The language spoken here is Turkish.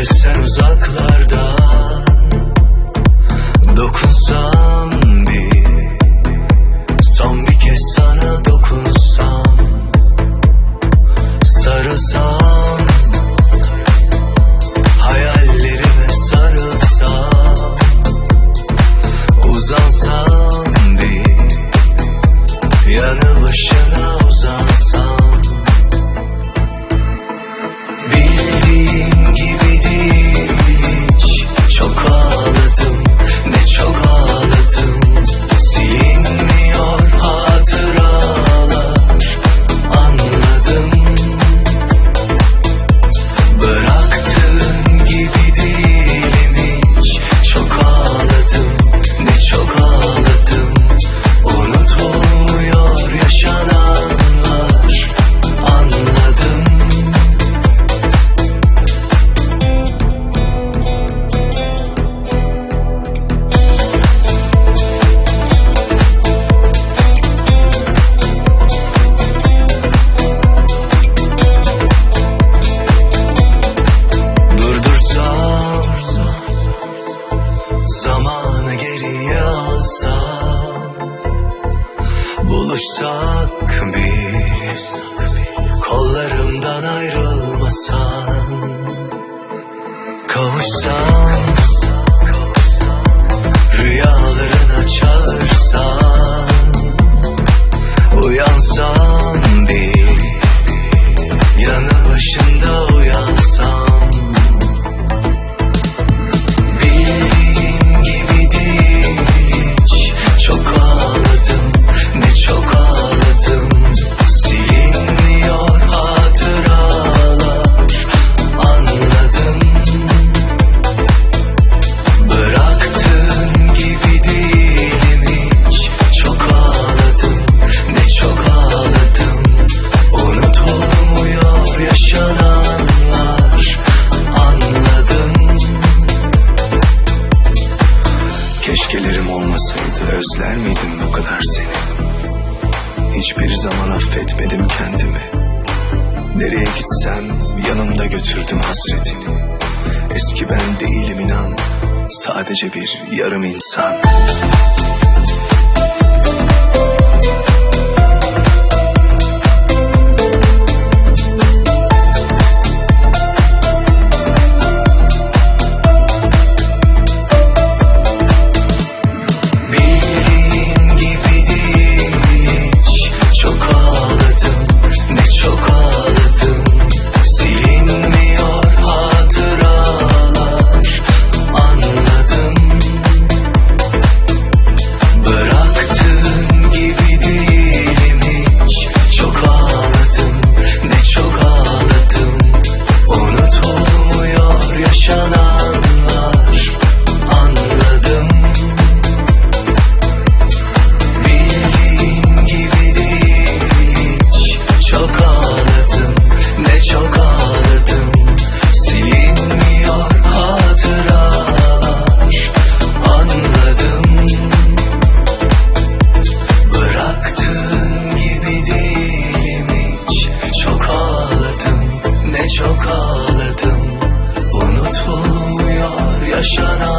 Gidersen uzaklara. Zamanı geriye alsam Buluşsak biz Kollarımdan ayrılmasan Kavuşsam Keşkelerim olmasaydı özler miydim bu kadar seni? Hiçbir zaman affetmedim kendimi. Nereye gitsem yanımda götürdüm hasretini. Eski ben değilim inan, sadece bir yarım insan. yaşanan